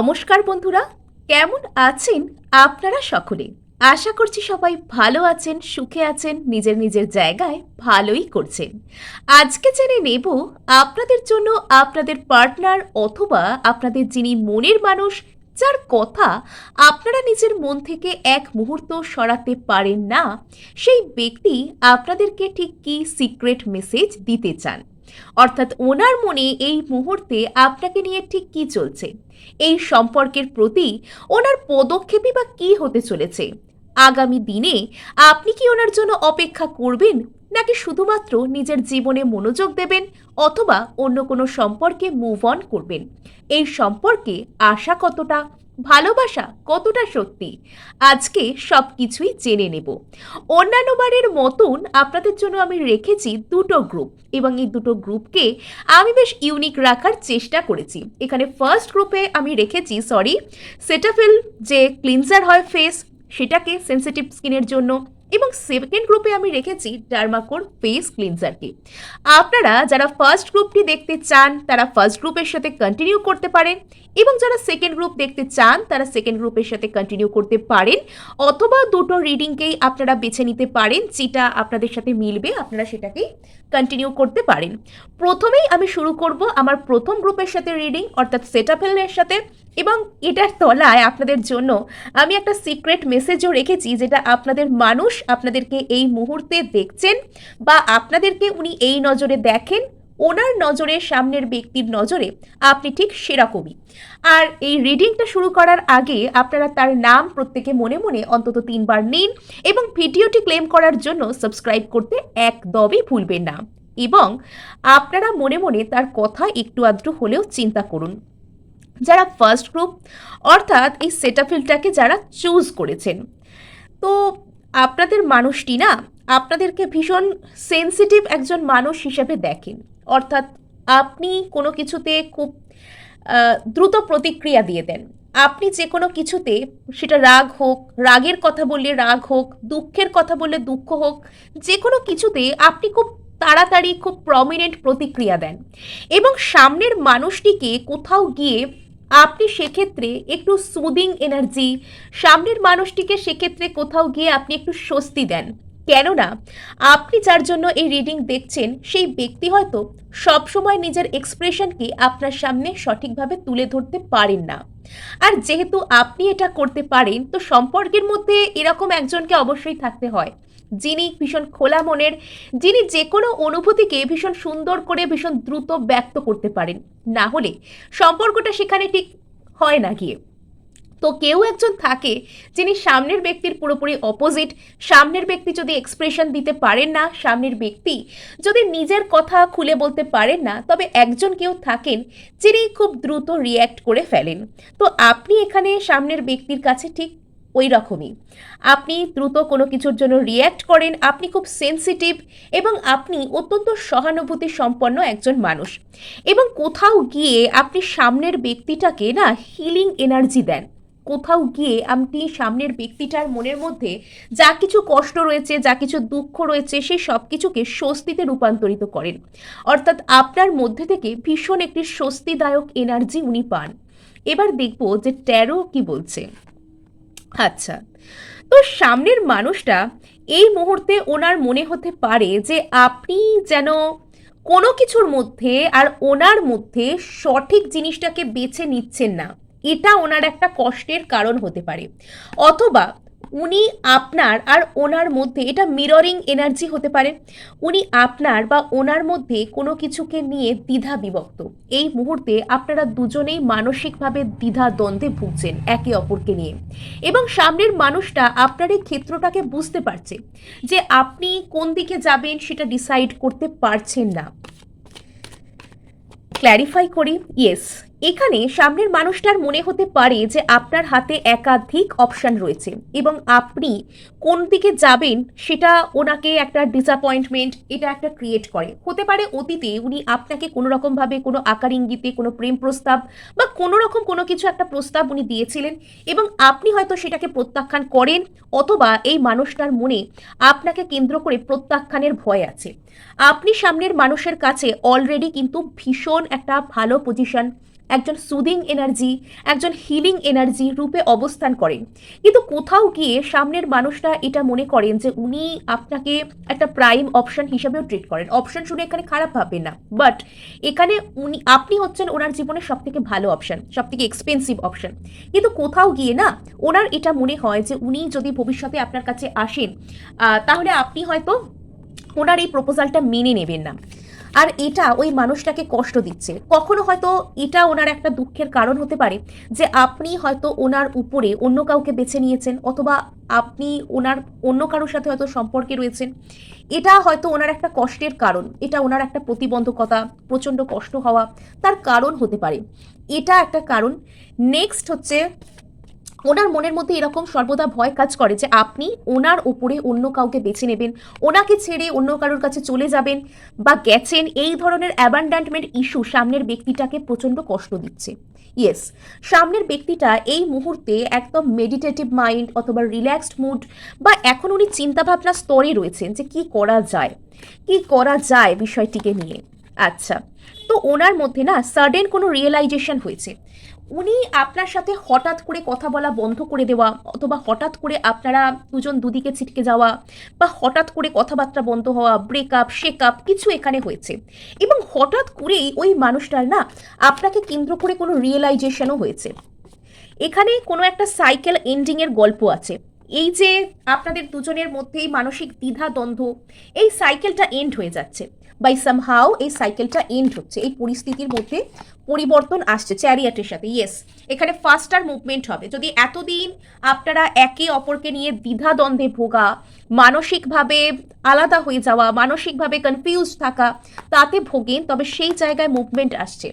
নমস্কার বন্ধুরা, কেমন আছেন আপনারা সকলে? আশা করছি সবাই ভালো আছেন, সুখে আছেন, নিজের নিজের জায়গায় ভালোই করছেন। আজকে জেনে নেব আপনাদের জন্য আপনাদের পার্টনার অথবা আপনাদের যিনি মনের মানুষ, যার কথা আপনারা নিজের মন থেকে এক মুহূর্ত সরাতে পারেন না, সেই ব্যক্তি আপনাদেরকে ঠিক কী সিক্রেট মেসেজ দিতে চান? অর্থাৎ ওনার মনে এই মুহূর্তে আপনাকে নিয়ে ঠিক কী চলছে? এই সম্পর্কের প্রতি ওনার পদক্ষেপই বা কী হতে চলেছে? আগামী দিনে আপনি কি ওনার জন্য অপেক্ষা করবেন, নাকি শুধুমাত্র নিজের জীবনে মনোযোগ দেবেন, অথবা অন্য কোনো সম্পর্কে মুভ অন করবেন? এই সম্পর্কে আশা কতটা? ভালোবাসা কতটা সত্যি? আজকে সব কিছুই জেনে নেব। অন্যান্য বারের মতন আপনাদের জন্য আমি রেখেছি দুটো গ্রুপ এবং এই দুটো গ্রুপকে আমি বেশ ইউনিক রাখার চেষ্টা করেছি। এখানে ফার্স্ট গ্রুপে আমি রেখেছি সরি সেটাফিল যে ক্লিনজার হয় ফেস সেটাকে সেন্সিটিভ স্কিনের জন্য এবং সেকেন্ড গ্রুপে আমি রেখেছি ডার্মাকোর ফেস ক্লিনজারকে আপনারা যারা ফার্স্ট গ্রুপটি দেখতে চান, তারা ফার্স্ট গ্রুপের সাথে কন্টিনিউ করতে পারেন। এবং যারা সেকেন্ড গ্রুপ দেখতে চান, তারা সেকেন্ড গ্রুপের সাথে কন্টিনিউ করতে পারেন। অথবা দুটো রিডিংকেই আপনারা বেছে নিতে পারেন, যেটা আপনাদের সাথে মিলবে, আপনারা সেটাকেই কন্টিনিউ করতে পারেন। প্রথমেই আমি শুরু করব আমার প্রথম গ্রুপের সাথে রিডিং অর্থাৎ সেট সেটাফেলের সাথে। এবং এটার তলায় আপনাদের জন্য আমি একটা সিক্রেট মেসেজও রেখেছি, যেটা আপনাদের মানুষ আপনাদেরকে এই মুহূর্তে দেখছেন বা আপনাদেরকে উনি এই নজরে দেখেন। ওনার নজরে, সামনের ব্যক্তির নজরে আপনি ঠিক সেরকমই। আর এই রিডিংটা শুরু করার আগে আপনারা তার নাম প্রত্যেকে মনে মনে অন্তত তিনবার নিন এবং ভিডিওটি ক্লেম করার জন্য সাবস্ক্রাইব করতে একদমই ভুলবেন না। এবং আপনারা মনে মনে তার কথা একটু আধটু হলেও চিন্তা করুন। যারা ফার্স্ট গ্রুপ অর্থাৎ এই সেটাফিলটাকে যারা চুজ করেছেন। তো আপনাদের মানুষটি না, আপনাদেরকে ভীষণ সেন্সিটিভ একজন মানুষ হিসেবে দেখেন। অর্থাৎ আপনি কোনো কিছুতে খুব দ্রুত প্রতিক্রিয়া দিয়ে দেন। আপনি যে কোনো কিছুতে, সেটা রাগ হোক, রাগের কথা বললে রাগ হোক, দুঃখের কথা বললে দুঃখ হোক, যে কোনো কিছুতে আপনি খুব তাড়াতাড়ি, খুব প্রমিনেন্ট প্রতিক্রিয়া দেন। এবং সামনের মানুষটিকে কোথাও গিয়ে আপনি সেক্ষেত্রে একটু সুদিং এনার্জি সামনের মানুষটিকে সেক্ষেত্রে কোথাও গিয়ে আপনি একটু স্বস্তি দেন। কেননা, আপনি যার জন্য এই রিডিং দেখছেন, সেই ব্যক্তি হয়তো সবসময় নিজের এক্সপ্রেশনকে আপনার সামনে সঠিকভাবে তুলে ধরতে পারেন না। আর যেহেতু আপনি এটা করতে পারেন, তো সম্পর্কের মধ্যে এরকম একজনকে অবশ্যই থাকতে হয়। যিনি ভীষণ খোলা মনের, যিনি যে কোনো অনুভূতিকে ভীষণ সুন্দর করে, ভীষণ দ্রুত ব্যক্ত করতে পারেন। না হলে সম্পর্কটা সেখানে ঠিক হয় না গিয়ে। তো কেউ একজন থাকে যিনি সামনের ব্যক্তির পুরোপুরি অপোজিট সামনের ব্যক্তি যদি এক্সপ্রেশন দিতে পারেন না, সামনের ব্যক্তি যদি নিজের কথা খুলে বলতে পারেন না, তবে একজন কেউ থাকেন যিনি খুব দ্রুত রিয়্যাক্ট করে ফেলেন। তো আপনি এখানে সামনের ব্যক্তির কাছে ঠিক ওই রকমই আপনি দ্রুত কোনো কিছুর জন্য রিয়্যাক্ট করেন, আপনি খুব সেন্সিটিভ এবং আপনি অত্যন্ত সহানুভূতি সম্পন্ন একজন মানুষ। এবং কোথাও গিয়ে আপনি সামনের ব্যক্তিটাকে না হিলিং এনার্জি দেন। কোথাও গিয়ে আপনি সামনের ব্যক্তিটার মনের মধ্যে যা কিছু কষ্ট রয়েছে, যা কিছু দুঃখ রয়েছে সেই সব কিছুকে স্বস্তিতে রূপান্তরিত করেন। অর্থাৎ আপনার মধ্যে থেকে ভীষণ একটি স্বস্তিদায়ক এনার্জি উনি পান। এবার দেখব যে ট্যারো কি বলছে। আচ্ছা তো সামনের মানুষটা এই মুহূর্তে ওনার মনে হতে পারে যে আপনি যেন কোনো কিছুর মধ্যে আর ওনার মধ্যে সঠিক জিনিসটাকে বেছে নিচ্ছেন না। এটা ওনার একটা কষ্টের কারণ হতে পারে। অথবা উনি আপনার আর ওনার মধ্যে এটা মিররিং এনার্জি হতে পারে। উনি আপনার বা ওনার মধ্যে কোনো কিছুকে নিয়ে দ্বিধা বিভক্ত। এই মুহূর্তে আপনারা দুজনেই মানসিকভাবে দ্বিধা দ্বন্দ্বে ভুগছেন একে অপরকে নিয়ে। এবং সামনের মানুষটা আপনার এই ক্ষেত্রটাকে বুঝতে পারছে যে আপনি কোন দিকে যাবেন সেটা ডিসাইড করতে পারছেন না। ক্ল্যারিফাই করি ইয়েস এখানে সামনের মানুষটার মনে হতে পারে যে আপনার হাতে একাধিক অপশন রয়েছে এবং আপনি কোন দিকে যাবেন সেটা ওনাকে একটা ডিসঅ্যাপয়েন্টমেন্ট এটা একটা ক্রিয়েট করে। হতে পারে অতীতে উনি আপনাকে কোনো রকমভাবে কোনো আকার ইঙ্গিতে, কোনো প্রেম প্রস্তাব বা কোনো রকম কোনো কিছু একটা প্রস্তাব উনি দিয়েছিলেন এবং আপনি হয়তো সেটাকে প্রত্যাখ্যান করেন অথবা এই মানুষটার মনে আপনাকে কেন্দ্র করে প্রত্যাখ্যানের ভয় আছে। আপনি সামনের মানুষের কাছে অলরেডি কিন্তু ভীষণ একটা ভালো পজিশন একজন সুদিং এনার্জি একজন হিলিং এনার্জি রূপে অবস্থান করেন। কিন্তু কোথাও গিয়ে সামনের মানুষরা এটা মনে করেন যে উনি আপনাকে একটা প্রাইম অপশন হিসেবেও ট্রিট করেন। অপশন শুনে এখানে খারাপ ভাববেন না। বাট এখানে উনি, আপনি হচ্ছেন ওনার জীবনে সব থেকে ভালো অপশন সব থেকে এক্সপেন্সিভ অপশন কিন্তু কোথাও গিয়ে না, ওনার এটা মনে হয় যে উনি যদি ভবিষ্যতে আপনার কাছে আসেন তাহলে আপনি হয়তো ওনার এই প্রপোজালটা মেনে নেবেন না। আর এটা ওই মানুষটাকে কষ্ট দিচ্ছে। কখনো হয়তো এটা ওনার একটা দুঃখের কারণ হতে পারে যে আপনি হয়তো ওনার উপরে অন্য কাউকে বেছে নিয়েছেন অথবা আপনি ওনার অন্য কারোর সাথে হয়তো সম্পর্কে রয়েছেন। এটা হয়তো ওনার একটা কষ্টের কারণ, এটা ওনার একটা প্রতিবন্ধকতা, প্রচণ্ড কষ্ট হওয়া তার কারণ হতে পারে। এটা একটা কারণ। নেক্সট হচ্ছে ওনার মনের মধ্যে এরকম সর্বদা ভয় কাজ করে যে আপনি ওনার ওপরে অন্য কাউকে বেছে নেবেন, ওনাকে ছেড়ে অন্য কারোর কাছে চলে যাবেন বা গেছেন, এই ধরনের অ্যাবান্ডান্টমেন্ট ইস্যু সামনের ব্যক্তিটাকে প্রচণ্ড কষ্ট দিচ্ছে। ইয়েস সামনের ব্যক্তিটা এই মুহূর্তে একদম মেডিটেটিভ মাইন্ড অথবা রিল্যাক্সড মুড বা এখন উনি চিন্তাভাবনা স্তরে রয়েছেন যে কি করা যায়, কি করা যায় বিষয়টিকে নিয়ে। আচ্ছা তো ওনার মধ্যে না সাডেন কোনো রিয়েলাইজেশন হয়েছে। উনি আপনার সাথে হঠাৎ করে কথা বলা বন্ধ করে দেওয়া, অথবা হঠাৎ করে আপনারা দুজন দুদিকে ছিটকে যাওয়া, বা হঠাৎ করে কথাবার্তা বন্ধ হওয়া ব্রেকআপ শেকআপ কিছু এখানে হয়েছে। এবং হঠাৎ করেই ওই মানুষটার না আপনাকে কেন্দ্র করে কোনো রিয়েলাইজেশনও হয়েছে। এখানে কোনো একটা সাইকেল এন্ডিংয়ের গল্প আছে। এই যে আপনাদের দুজনের মধ্যেই মানসিক দ্বিধা দ্বন্দ্ব, এই সাইকেলটা এন্ড হয়ে যাচ্ছে। বাই সামহাও এই সাইকেলটা এন্ড হচ্ছে। এই পরিস্থিতির মধ্যে পরিবর্তন আসছে চ্যারিয়াটের সাথে। ইয়েস এখানে ফাস্টার মুভমেন্ট হবে। যদি এতদিন আপনারা একে অপরকে নিয়ে দ্বিধা দ্বন্দ্বে ভোগা, মানসিকভাবে আলাদা হয়ে যাওয়া, মানসিকভাবে কনফিউজ থাকা, তাতে ভোগেন, তবে সেই জায়গায় মুভমেন্ট আসছে।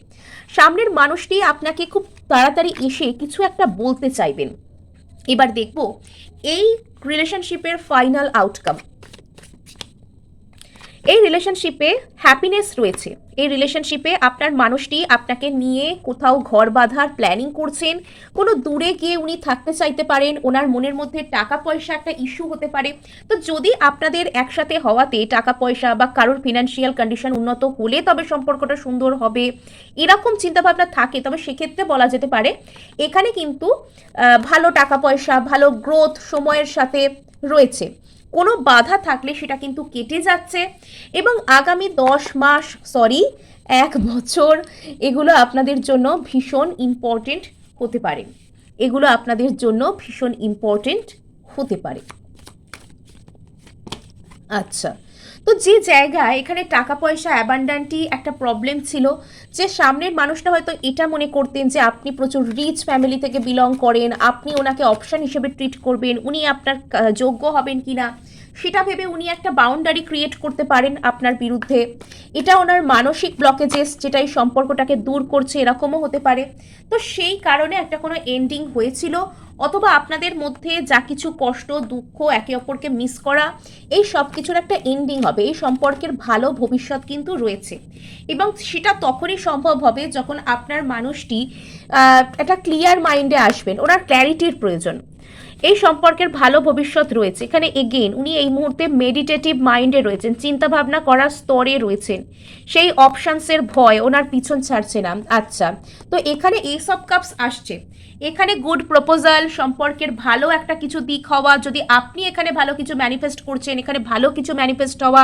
সামনের মানুষটি আপনাকে খুব তাড়াতাড়ি এসে কিছু একটা বলতে চাইবেন। এবার দেখব এই রিলেশনশিপের ফাইনাল আউটকাম এই রিলেশনশিপে হ্যাপিনেস রয়েছে। এই রিলেশনশিপে আপনার মানুষটি আপনাকে নিয়ে কোথাও ঘর বাঁধার প্ল্যানিং করছেন। কোনো দূরে গিয়ে উনি থাকতে চাইতে পারেন, ওনার মনের মধ্যে টাকা পয়সা একটা ইস্যু হতে পারে। তো যদি আপনাদের একসাথে হওয়াতে টাকা পয়সা বা কারোর ফিনান্সিয়াল কন্ডিশন উন্নত হলে তবে সম্পর্কটা সুন্দর হবে, এরকম চিন্তাভাবনা থাকে, তবে সেক্ষেত্রে বলা যেতে পারে, এখানে কিন্তু ভালো টাকা পয়সা ভালো গ্রোথ সময়ের সাথে রয়েছে। কোনো বাধা থাকলে সেটা কিন্তু কেটে যাচ্ছে এবং আগামী দশ মাস সরি এক বছর এগুলো আপনাদের জন্য ভীষণ ইম্পর্টেন্ট হতে পারে। এগুলো আপনাদের জন্য ভীষণ ইম্পর্টেন্ট হতে পারে। আচ্ছা। তো যে জায়গায় এখানে টাকা পয়সা অ্যাবান্ডান্টই একটা প্রবলেম ছিল, যে সামনের মানুষটা হয়তো এটা মনে করতেন যে আপনি প্রচুর রিচ ফ্যামিলি থেকে বিলং করেন, আপনি ওনাকে অপশান হিসেবে ট্রিট করবেন, উনি আপনার যোগ্য হবেন কিনা। সেটা ভেবে উনি একটা বাউন্ডারি ক্রিয়েট করতে পারেন আপনার বিরুদ্ধে। এটা ওনার মানসিক ব্লকেজেস যেটা এই সম্পর্কটাকে দূর করছে, এরকমও হতে পারে। তো সেই কারণে একটা কোনো এন্ডিং হয়েছিল, অথবা আপনাদের মধ্যে যা কিছু কষ্ট, দুঃখ, একে অপরকে মিস করা, এই সব কিছুর একটা এন্ডিং হবে। এই সম্পর্কের ভালো ভবিষ্যৎ কিন্তু রয়েছে। এবং সেটা তখনই সম্ভব হবে যখন আপনার মানুষটি একটা ক্লিয়ার মাইন্ডে আসবেন। ওনার ক্ল্যারিটির প্রয়োজন। এই সম্পর্কের ভালো ভবিষ্যৎ রয়েছে। এখানে এগেন উনি এই মুহূর্তে মেডিটেটিভ মাইন্ডে রয়েছেন চিন্তা ভাবনা করার স্তরে রয়েছেন। সেই অপশানসের ভয় ওনার পিছন ছাড়ছে না। আচ্ছা তো এখানে এই সব কাপস আসছে। এখানে গুড প্রপোজাল সম্পর্কের ভালো একটা কিছু দিক হওয়া, যদি আপনি এখানে ভালো কিছু ম্যানিফেস্ট করছেন, এখানে ভালো কিছু ম্যানিফেস্ট হওয়া,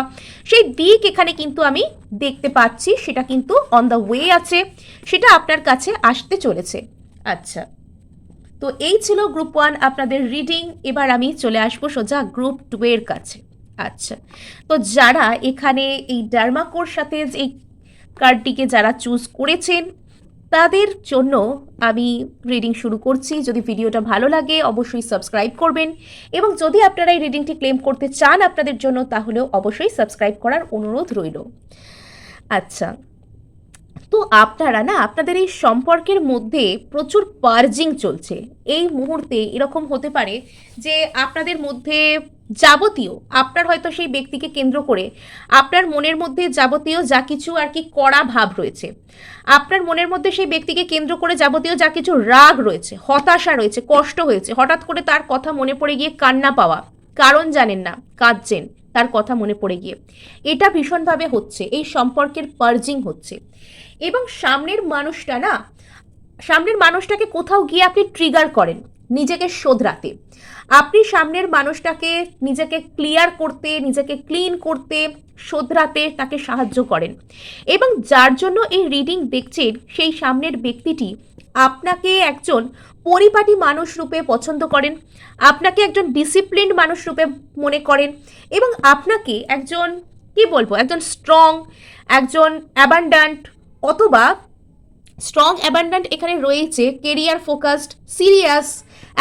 সেই দিক এখানে কিন্তু আমি দেখতে পাচ্ছি, সেটা কিন্তু অন দ্য ওয়ে আছে, সেটা আপনার কাছে আসতে চলেছে। আচ্ছা। তো এই ছিল গ্রুপ ওয়ান আপনাদের রিডিং এবার আমি চলে আসব সোজা গ্রুপ টু এর কাছে। আচ্ছা তো যারা এখানে এই ডার্মাকোর সাথে এই কার্ডটিকে যারা চুজ করেছেন, তাদের জন্য আমি রিডিং শুরু করছি। যদি ভিডিওটা ভালো লাগে, অবশ্যই সাবস্ক্রাইব করবেন। এবং যদি আপনারা এই রিডিংটি ক্লেম করতে চান আপনাদের জন্য, তাহলেও অবশ্যই সাবস্ক্রাইব করার অনুরোধ রইল। আচ্ছা তো আপনারা না, আপনাদের এই সম্পর্কের মধ্যে প্রচুর পার্জিং চলছে। এই মুহূর্তে এরকম হতে পারে যে আপনাদের মধ্যে যাবতীয়, আপনার হয়তো সেই ব্যক্তিকে কেন্দ্র করে আপনার মনের মধ্যে যাবতীয় যা কিছু আর কি কড়া ভাব রয়েছে, আপনার মনের মধ্যে সেই ব্যক্তিকে কেন্দ্র করে যাবতীয় যা কিছু রাগ রয়েছে, হতাশা রয়েছে, কষ্ট হয়েছে, হঠাৎ করে তার কথা মনে পড়ে গিয়ে কান্না পাওয়া, কারণ জানেন না, কাঁদছেন তার কথা মনে পড়ে গিয়ে। এটা ভীষণভাবে হচ্ছে, এই সম্পর্কের পার্জিং হচ্ছে। এবং সামনের মানুষটা না, সামনের মানুষটাকে কোথাও গিয়ে আপনি ট্রিগার করেন, নিজেকে শোধরাতে। আপনি সামনের মানুষটাকে নিজেকে ক্লিয়ার করতে, নিজেকে ক্লিন করতে, শোধরাতে তাকে সাহায্য করেন। এবং যার জন্য এই রিডিং দেখছেন, সেই সামনের ব্যক্তিটি আপনাকে একজন পরিপাটি মানুষ রূপে পছন্দ করেন, আপনাকে একজন ডিসিপ্লিনড মানুষ রূপে মনে করেন এবং আপনাকে একজন, কি বলব, একজন স্ট্রং একজন অ্যাবান্ডান্ট অথবা স্ট্রং অ্যাবান্ডান্ট এখানে রয়েছে কেরিয়ার ফোকাসড সিরিয়াস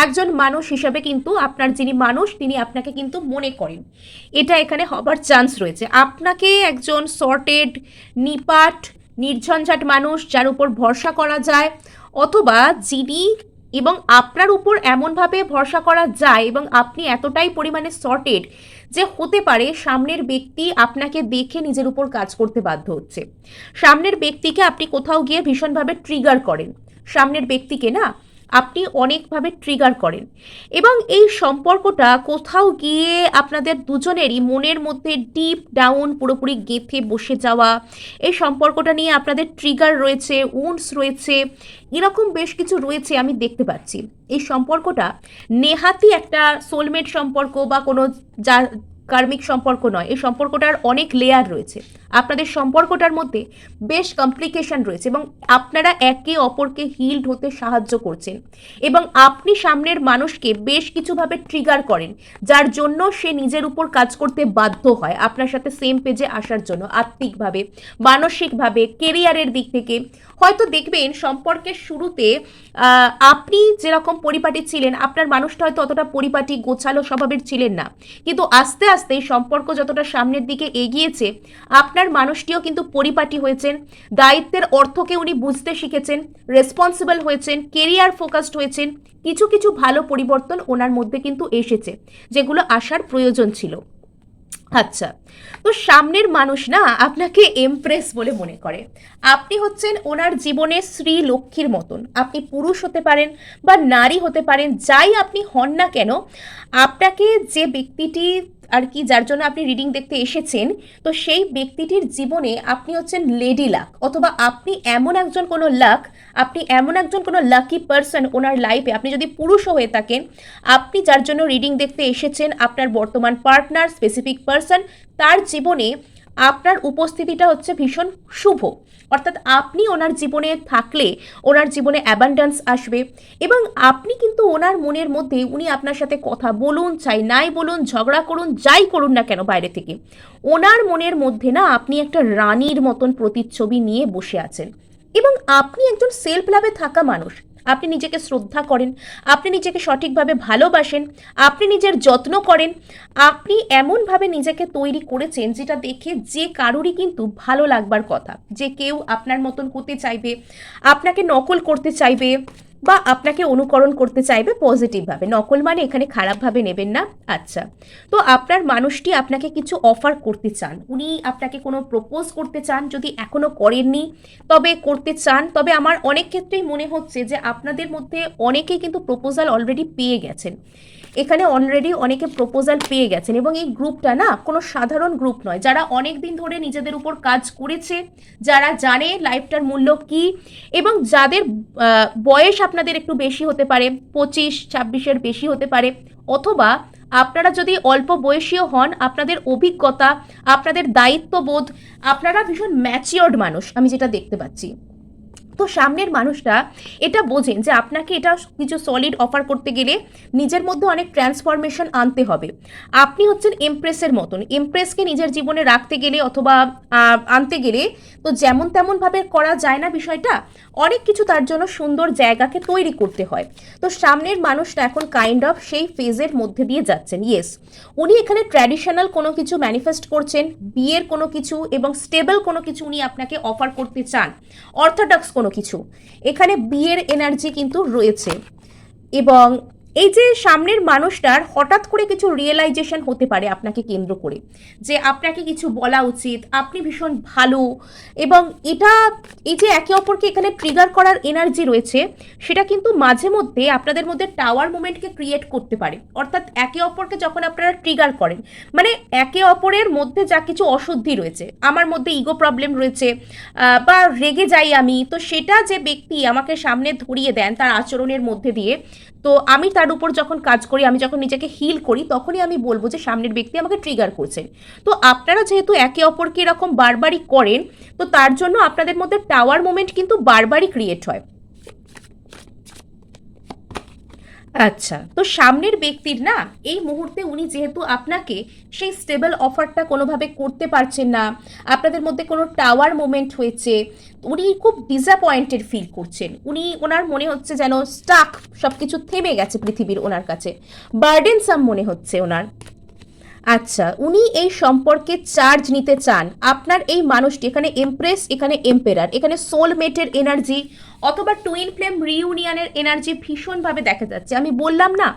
একজন মানুষ হিসাবে কিন্তু আপনার যিনি মানুষ, তিনি আপনাকে কিন্তু মনে করেন। এটা এখানে হবার চান্স রয়েছে। আপনাকে একজন সর্টেড নিপাট, নির্ঝঞ্ঝাট মানুষ যার উপর ভরসা করা যায়, অথবা যিনি এবং আপনার উপর এমনভাবে ভরসা করা যায় এবং আপনি এতটাই পরিমাণে সর্টেড যে হতে পারে সামনের ব্যক্তি আপনাকে দেখে নিজের উপর কাজ করতে বাধ্য হচ্ছে। সামনের ব্যক্তিকে আপনি কোথাও গিয়ে ভীষণভাবে ট্রিগার করেন। সামনের ব্যক্তিকে না আপনি অনেকভাবে ট্রিগার করেন। এবং এই সম্পর্কটা কোথাও গিয়ে আপনাদের দুজনেরই মনের মধ্যে ডিপ ডাউন পুরোপুরি গেঁথে বসে যাওয়া, এই সম্পর্কটা নিয়ে আপনাদের ট্রিগার রয়েছে উন্স রয়েছে, এরকম বেশ কিছু রয়েছে আমি দেখতে পাচ্ছি। এই সম্পর্কটা নেহাতি একটা সোলমেট সম্পর্ক বা কোনো যা কার্মিক সম্পর্ক নয়, এই সম্পর্কটার অনেক লেয়ার রয়েছে। আপনাদের সম্পর্কটার মধ্যে বেশ কমপ্লিকেশন রয়েছে এবং আপনারা একে অপরকে হিল্ড হতে সাহায্য করছেন এবং আপনি সামনের মানুষকে বেশ কিছুভাবে ট্রিগার করেন, যার জন্য সে নিজের উপর কাজ করতে বাধ্য হয় আপনার সাথে সেম পেজে আসার জন্য, আত্মিকভাবে, মানসিকভাবে কেরিয়ারের দিক থেকে। হয়তো দেখবেন সম্পর্কের শুরুতে আপনি যেরকম পরিপাটি ছিলেন, আপনার মানুষটা হয়তো অতটা পরিপাটি, গোছালো স্বভাবের ছিলেন না। কিন্তু আস্তে আস্তে এই সম্পর্ক যতটা সামনের দিকে এগিয়েছে, আপনার মানুষটিও কিন্তু পরিপাটি হয়েছেন। দায়িত্বের অর্থকে উনি বুঝতে শিখেছেন রেসপন্সিবল হয়েছেন কেরিয়ার ফোকাসড হয়েছেন। কিছু কিছু ভালো পরিবর্তন ওনার মধ্যে কিন্তু এসেছে, যেগুলো আসার প্রয়োজন ছিল। আচ্ছা তো সামনের মানুষ না আপনাকে এমপ্রেস বলে মনে করে। আপনি হচ্ছেন ওনার জীবনের শ্রী লক্ষ্মীর মতন। আপনি পুরুষ হতে পারেন বা নারী হতে পারেন, যাই আপনি হন না কেন, আপনাকে যে ব্যক্তিটি আর কি, যার জন্য আপনি রিডিং দেখতে এসেছেন, তো সেই ব্যক্তিটির জীবনে আপনি হচ্ছেন লেডি লাক অথবা আপনি এমন একজন কোনো লাক আপনি এমন একজন কোনো লাকি পার্সন ওনার লাইফে আপনি যদি পুরুষও হয়ে থাকেন, আপনি যার জন্য রিডিং দেখতে এসেছেন, আপনার বর্তমান পার্টনার স্পেসিফিক পার্সন তার জীবনে আপনার উপস্থিতিটা হচ্ছে ভীষণ শুভ। অর্থাৎ আপনি ওনার জীবনে থাকলে ওনার জীবনে অ্যাবান্ডান্স আসবে এবং আপনি কিন্তু ওনার মনের মধ্যে উনি আপনার সাথে কথা বলুন, চাই নাই বলুন, ঝগড়া করুন, যাই করুন না কেন বাইরে থেকে। ওনার মনের মধ্যে না আপনি একটা রানীর মতন প্রতিচ্ছবি নিয়ে বসে আছেন। এবং আপনি একজন সেলফ লাভে থাকা মানুষ। আপনি নিজেকে শ্রদ্ধা করেন, আপনি নিজেকে সঠিকভাবে ভালোবাসেন, আপনি নিজের যত্ন করেন, আপনি এমনভাবে নিজেকে তৈরি করেছেন যেটা দেখে যে কারোরই কিন্তু ভালো লাগবার কথা। যে কেউ আপনার মতন হতে চাইবে, আপনাকে নকল করতে চাইবে বা আপনাকে অনুকরণ করতে চাইবে পজিটিভভাবে নকল মানে এখানে খারাপভাবে নেবেন না। আচ্ছা তো আপনার মানুষটি আপনাকে কিছু অফার করতে চান। উনি আপনাকে কোনো প্রপোজ করতে চান যদি এখনও করেননি, তবে করতে চান। তবে আমার অনেক ক্ষেত্রেই মনে হচ্ছে যে আপনাদের মধ্যে অনেকেই কিন্তু প্রপোজাল অলরেডি পেয়ে গেছেন। এখানে অলরেডি অনেকে প্রপোজাল পেয়ে গেছেন এবং এই গ্রুপটা না কোনো সাধারণ গ্রুপ নয়। যারা অনেক দিন ধরে নিজেদের উপর কাজ করেছে, যারা জানে লাইফটার মূল্য কি এবং যাদের বয়স আপনাদের একটু বেশি হতে পারে, পঁচিশ, ছাব্বিশের বেশি হতে পারে, অথবা আপনারা যদি অল্প বয়সীয় হন, আপনাদের অভিজ্ঞতা, আপনাদের দায়িত্ববোধ, আপনারা ভীষণ ম্যাচিওর্ড মানুষ, আমি যেটা দেখতে পাচ্ছি। তো সামনের মানুষরা এটা বোঝেন যে আপনাকে এটা কিছু সলিড অফার করতে গেলে নিজের মধ্যে অনেক ট্রান্সফরমেশন আনতে হবে। আপনি হচ্ছেন এমপ্রেসের মতন। এমপ্রেসকে নিজের জীবনে রাখতে গেলে অথবা আনতে গেলে তো যেমন তেমনভাবে করা যায় না বিষয়টা, অনেক কিছু তার জন্য সুন্দর জায়গাকে তৈরি করতে হয়। তো সামনের মানুষটা এখন কাইন্ড অফ সেই ফেজের মধ্যে দিয়ে যাচ্ছেন। ইয়েস উনি এখানে ট্র্যাডিশনাল কোনো কিছু ম্যানিফেস্ট করছেন, বিয়ের কোনো কিছু এবং স্টেবল কোনো কিছু উনি আপনাকে অফার করতে চান। অর্থোডক্স কোনো কিছু। এখানে বিয়ের এনার্জি কিন্তু রয়েছে। এবং এই যে সামনের মানুষটার হঠাৎ করে কিছু রিয়েলাইজেশন হতে পারে আপনাকে কেন্দ্র করে, যে আপনাকে কিছু বলা উচিত, আপনি ভীষণ ভালো এবং এটা, এই যে একে অপরকে এখানে ট্রিগার করার এনার্জি রয়েছে, সেটা কিন্তু মাঝে মধ্যে আপনাদের মধ্যে টাওয়ার মুভমেন্টকে ক্রিয়েট করতে পারে। অর্থাৎ একে অপরকে যখন আপনারা ট্রিগার করেন মানে একে অপরের মধ্যে যা কিছু অশুদ্ধি রয়েছে, আমার মধ্যে ইগো প্রবলেম রয়েছে বা রেগে যাই আমি, তো সেটা যে ব্যক্তি আমাকে সামনে ধরিয়ে দেন তার আচরণের মধ্যে দিয়ে, তো আমি তার উপর যখন কাজ করি, আমি যখন নিজেকে হিল করি, তখনই আমি বলব যে সামনের ব্যক্তি আমাকে ট্রিগার করছেন। তো আপনারা যেহেতু একে অপরকে এরকম বারবারই করেন, তো তার জন্য আপনাদের মধ্যে টাওয়ার মোমেন্ট কিন্তু বারবারই ক্রিয়েট হয়। আচ্ছা তো সামনের ব্যক্তির না, এই মুহূর্তে উনি যেহেতু আপনাকে সেই স্টেবল অফারটা কোনোভাবে করতে পারছেন না, আপনাদের মধ্যে কোনো টাওয়ার মোমেন্ট হয়েছে, উনি খুব ডিসঅ্যাপয়েন্টেড ফিল করছেন। উনি, ওনার মনে হচ্ছে যেন স্টাক সব কিছু থেমে গেছে পৃথিবীর ওনার কাছে। বার্ডেন সাম মনে হচ্ছে ওনার। আচ্ছা উনি এই সম্পর্কে চার্জ নিতে চান। আপনার এই মানুষটি, এখানে এমপ্রেস এখানে এম্পেরার এখানে সোলমেটের এনার্জি অথবা টুইন ফ্লেম রিউনিয়নের এনার্জি ভীষণভাবে দেখা যাচ্ছে। আমি বললাম না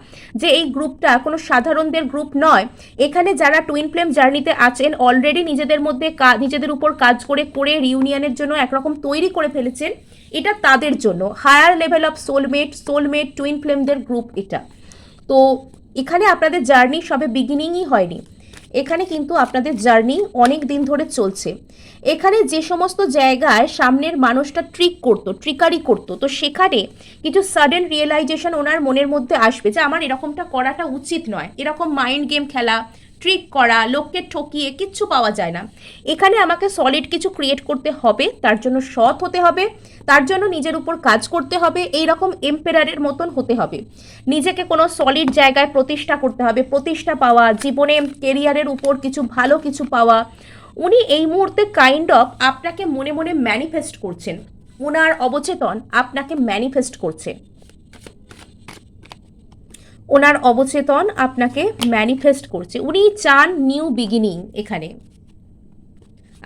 যে এই গ্রুপটা কোনো সাধারণদের গ্রুপ নয়। এখানে যারা টুইন ফ্লেম জার্নিতে আছেন অলরেডি নিজেদের মধ্যে নিজেদের উপর কাজ করে করে রিউনিয়নের জন্য একরকম তৈরি করে ফেলেছেন, এটা তাদের জন্য। Higher level of soulmate soulmate twin ফ্লেমদের group এটা। তো এখানে আপনাদের জার্নি সবে বিগিনিংই হয়নি। এখানে কিন্তু আপনাদের জার্নি অনেক দিন ধরে চলছে। এখানে যে সমস্ত জায়গায় সামনের মানুষটা ট্রিক করতো ট্রিকারি করতো, তো সেখানে কিছু সাডেন রিয়েলাইজেশন ওনার মনের মধ্যে আসবে যে আমার এরকমটা করাটা উচিত নয়। এরকম মাইন্ড গেম খেলা ট্রিক করা, লোককে ঠকিয়ে কিচ্ছু পাওয়া যায় না। এখানে আমাকে সলিড কিছু ক্রিয়েট করতে হবে, তার জন্য সৎ হতে হবে, তার জন্য নিজের উপর কাজ করতে হবে এই রকম এম্পেরারের মতন হতে হবে। নিজেকে কোনো সলিড জায়গায় প্রতিষ্ঠা করতে হবে, প্রতিষ্ঠা পাওয়া, জীবনে কেরিয়ারের উপর কিছু ভালো কিছু পাওয়া। উনি এই মুহূর্তে কাইন্ড অফ আপনাকে মনে মনে ম্যানিফেস্ট করছেন। ওনার অবচেতন আপনাকে ম্যানিফেস্ট করছে। ওনার অবচেতন আপনাকে ম্যানিফেস্ট করছে। উনি চান নিউ বিগিনিং এখানে।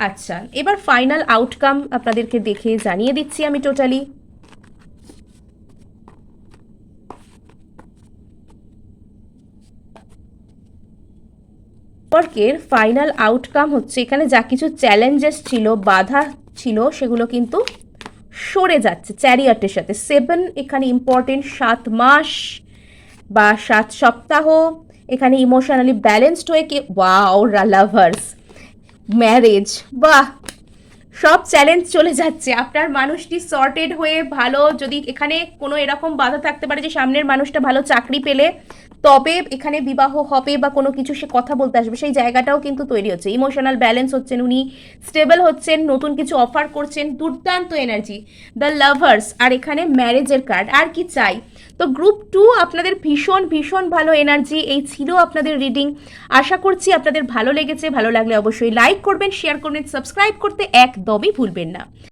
আচ্ছা এবার ফাইনাল আউটকাম আপনাদেরকে দেখে জানিয়ে দিচ্ছি আমি টোটালি সম্পর্কের ফাইনাল আউটকাম হচ্ছে, এখানে যা কিছু চ্যালেঞ্জেস ছিল, বাধা ছিল, সেগুলো কিন্তু সরে যাচ্ছে চ্যারিয়াটের সাথে। সেভেন এখানে ইম্পর্টেন্ট সাত মাস বা সাত সপ্তাহ, এখানে ইমোশনালি ব্যালেন্সড হয়ে কে ওয়াও লাভার্স ম্যারেজ বাহ! সব চ্যালেঞ্জ চলে যাচ্ছে। আপনার মানুষটি সর্টেড হয়ে ভালো, যদি এখানে কোনো এরকম বাধা থাকতে পারে যে সামনের মানুষটা ভালো চাকরি পেলে, তবে এখানে বিবাহ হবে বা কোনো কিছু সে কথা বলতে আসবে, সেই জায়গাটাও কিন্তু তৈরি হচ্ছে। ইমোশনাল ব্যালেন্স হচ্ছেন উনি স্টেবল হচ্ছেন, নতুন কিছু অফার করছেন, দুর্দান্ত এনার্জি দ্য লাভার্স আর এখানে ম্যারেজের কার্ড আর কি চাই? তো গ্রুপ টু আপনাদের ভীষণ ভীষণ ভালো এনার্জি এই ছিল আপনাদের রিডিং আশা করছি আপনাদের ভালো লেগেছে, ভালো লাগলে অবশ্যই লাইক করবেন শেয়ার করবেন সাবস্ক্রাইব করতে একদমই ভুলবেন না।